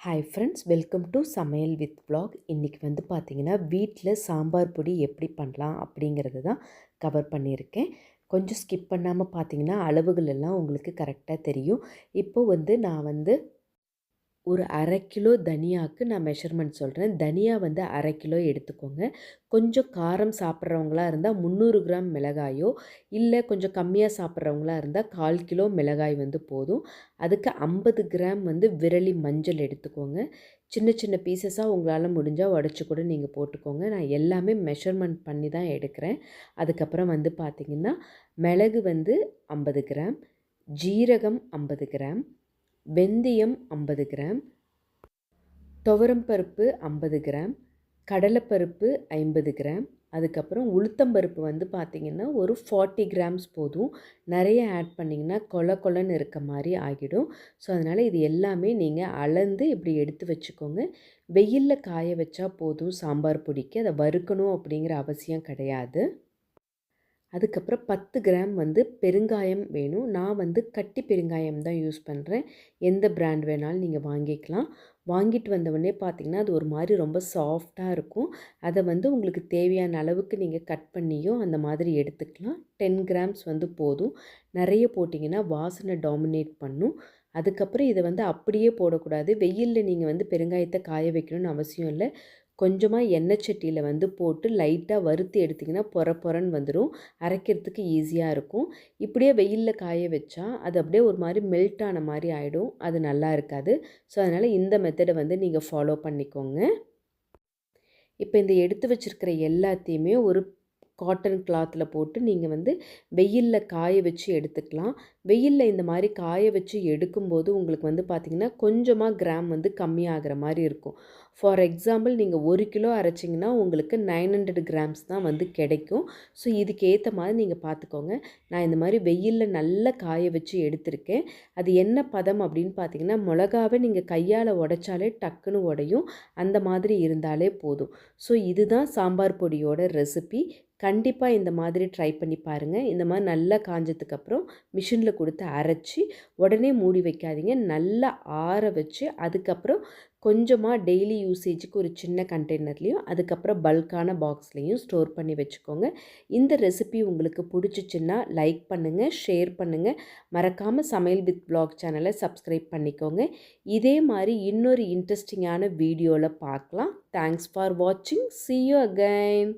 Hi friends welcome to Samayal with blog இன்றைக்கி வந்து பார்த்திங்கன்னா வீட்டில் சாம்பார் பொடி எப்படி பண்ணலாம் அப்படிங்கிறது தான் கவர் பண்ணியிருக்கேன். கொஞ்சம் ஸ்கிப் பண்ணாமல் பார்த்தீங்கன்னா அளவுகள் எல்லாம் உங்களுக்கு கரெக்டாக தெரியும். இப்போ வந்து நான் வந்து ஒரு அரை கிலோ தனியாவுக்கு நான் மெஷர்மெண்ட் சொல்கிறேன் தனியா வந்து அரை கிலோ எடுத்துக்கோங்க. கொஞ்சம் காரம் சாப்பிட்றவங்களா இருந்தால் முந்நூறு கிராம் மிளகாயோ இல்லை கொஞ்சம் கம்மியாக சாப்பிட்றவங்களா இருந்தால் கால் கிலோ மிளகாய் வந்து போதும். அதுக்கு ஐம்பது கிராம் வந்து விரலி மஞ்சள் எடுத்துக்கோங்க. சின்ன சின்ன பீசஸாக உங்களால் முடிஞ்சால் உடச்சி கூட நீங்கள் போட்டுக்கோங்க. நான் எல்லாமே மெஷர்மெண்ட் பண்ணி தான் எடுக்கிறேன். அதுக்கப்புறம் வந்து பார்த்திங்கன்னா மிளகு வந்து ஐம்பது கிராம் ஜீரகம் ஐம்பது கிராம் வெந்தயம் ஐம்பது கிராம் துவரம்பருப்பு ஐம்பது கிராம் கடலைப்பருப்பு ஐம்பது கிராம் அதுக்கப்புறம் உளுத்தம்பருப்பு வந்து பார்த்திங்கன்னா ஒரு ஃபார்ட்டி கிராம்ஸ் போதும். நிறைய ஆட் பண்ணிங்கன்னா கொல கொலன்னு இருக்க மாதிரி ஆகிடும். ஸோ அதனால் இது எல்லாமே நீங்கள் அளந்து இப்படி எடுத்து வச்சுக்கோங்க. வெயிலில் காய வச்சா போதும் சாம்பார் பொடிக்கு. அதை வறுக்கணும் அப்படிங்கிற அவசியம் கிடையாது. அதுக்கப்புறம் பத்து கிராம் வந்து பெருங்காயம் வேணும். நான் வந்து கட்டி பெருங்காயம் தான் யூஸ் பண்ணுறேன் எந்த பிராண்ட் வேணாலும் நீங்கள் வாங்கிக்கலாம். வாங்கிட்டு வந்தவொடனே பார்த்திங்கன்னா அது ஒரு மாதிரி ரொம்ப சாஃப்டாக இருக்கும். அதை வந்து உங்களுக்கு தேவையான அளவுக்கு நீங்கள் கட் பண்ணியோ அந்த மாதிரி எடுத்துக்கலாம். டென் கிராம்ஸ் வந்து போதும். நிறைய போட்டிங்கன்னா வாசனை டாமினேட் பண்ணும். அதுக்கப்புறம் இதை வந்து அப்படியே போடக்கூடாது. வெயிலில் நீங்கள் வந்து பெருங்காயத்தை காய வைக்கணும்னு அவசியம் இல்லை. கொஞ்சமாக எண்ணெய் சட்டியில் வந்து போட்டு லைட்டாக வறுத்து எடுத்திங்கன்னா பொற பொறன்னு வந்துடும் அரைக்கிறதுக்கு ஈஸியாக இருக்கும். இப்படியே வெயிலில் காய வச்சா அது அப்படியே ஒரு மாதிரி மெல்ட் ஆன மாதிரி ஆகிடும் அது நல்லா இருக்காது. ஸோ அதனால் இந்த மெத்தடை வந்து நீங்கள் ஃபாலோ பண்ணிக்கோங்க. இப்போ இந்த எடுத்து வச்சுருக்கிற எல்லாத்தையுமே ஒரு காட்டன் கிளாத்தில் போட்டு நீங்கள் வந்து வெயிலில் காய வச்சு எடுத்துக்கலாம். வெயிலில் இந்த மாதிரி காய வச்சு எடுக்கும்போது உங்களுக்கு வந்து பார்த்திங்கன்னா கொஞ்சமாக கிராம் வந்து கம்மியாகிற மாதிரி இருக்கும். ஃபார் எக்ஸாம்பிள் நீங்கள் ஒரு கிலோ அரைச்சிங்கன்னா உங்களுக்கு நைன் ஹண்ட்ரட் கிராம்ஸ் தான் வந்து கிடைக்கும். ஸோ இதுக்கு ஏற்ற மாதிரி நீங்கள் பார்த்துக்கோங்க நான் இந்த மாதிரி வெயிலில் நல்லா காய வச்சு எடுத்திருக்கேன். அது என்ன பதம் அப்படின்னு பார்த்தீங்கன்னா மிளகாவை நீங்கள் கையால் உடைச்சாலே டக்குன்னு உடையும். அந்த மாதிரி இருந்தாலே போதும். ஸோ இதுதான் சாம்பார் பொடியோட ரெசிபி கண்டிப்பாக இந்த மாதிரி ட்ரை பண்ணி பாருங்கள் இந்த மாதிரி நல்லா காஞ்சதுக்கப்புறம் மிஷினில் கொடுத்து அரைச்சி உடனே மூடி வைக்காதீங்க. நல்லா ஆற வச்சு அதுக்கப்புறம் கொஞ்சமாக டெய்லி யூசேஜுக்கு ஒரு சின்ன கண்டெய்னர்லேயும் அதுக்கப்புறம் பல்கான பாக்ஸ்லேயும் ஸ்டோர் பண்ணி வச்சுக்கோங்க. இந்த ரெசிபி உங்களுக்கு பிடிச்சிச்சின்னா லைக் பண்ணுங்கள் ஷேர் பண்ணுங்கள் மறக்காமல் சமையல் வித் பிளாக் சேனலை சப்ஸ்கிரைப் பண்ணிக்கோங்க. இதே மாதிரி இன்னொரு இன்ட்ரெஸ்டிங்கான வீடியோவில் பார்க்கலாம். தேங்க்ஸ் ஃபார் வாட்சிங் சி யூ அகைன்